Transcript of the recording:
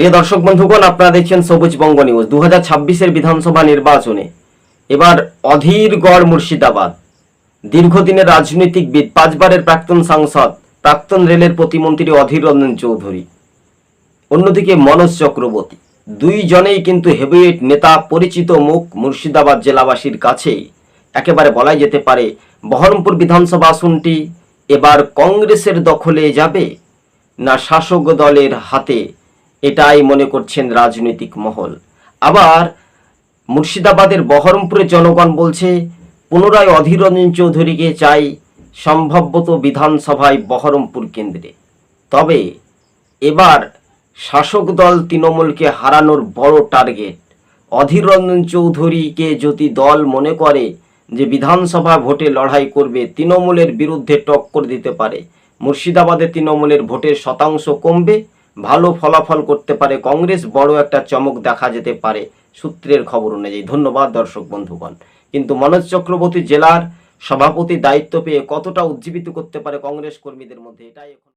প্রিয় দর্শক বন্ধুগণ, আপনারা দেখছেন সবুজ বঙ্গ নিউজ। দু হাজার বিধানসভা নির্বাচনে এবার অধীর গড় মুর্শিদাবাদ। দীর্ঘদিনের রাজনৈতিকবিদ পাঁচবারের প্রাক্তন সাংসদ, প্রাক্তন রেলের প্রতিমন্ত্রী অধীর রঞ্জন চৌধুরী। অন্যদিকে মনোজ চক্রবর্তী। দুইজনেই কিন্তু হেভিওয়েট নেতা, পরিচিত মুখ মুর্শিদাবাদ জেলাবাসীর কাছেই। একেবারে বলাই যেতে পারে, বহরমপুর বিধানসভা আসনটি এবার কংগ্রেসের দখলে যাবে না শাসক দলের হাতে? এটাই মনে করছেন রাজনৈতিক মহল। আবার মুর্শিদাবাদের বহরমপুরের জনগণ বলছে, পুনরায় অধীর রঞ্জন চৌধুরীকে চাই সম্ভবত বিধানসভায় বহরমপুর কেন্দ্রে। তবে এবার শাসক দল তৃণমূলকে হারানোর বড় টার্গেট। অধীর রঞ্জন চৌধুরীকে যদি দল মনে করে যে বিধানসভা ভোটে লড়াই করবে, তৃণমূলের বিরুদ্ধে টক্কর দিতে পারে, মুর্শিদাবাদে তৃণমূলের ভোটের শতাংশ কমবে ভালো ফলাফল করতে পারে। কংগ্রেস বড় একটা চমক দেখা যেতে পারে সূত্রের খবর অনুযায়ী। ধন্যবাদ দর্শক বন্ধুগণ। কিন্তু মনোজ চক্রবর্তী জেলার সভাপতি দায়িত্ব পেয়ে কতটা উজ্জীবিত করতে পারে কংগ্রেস কর্মীদের মধ্যে, এটাই এখন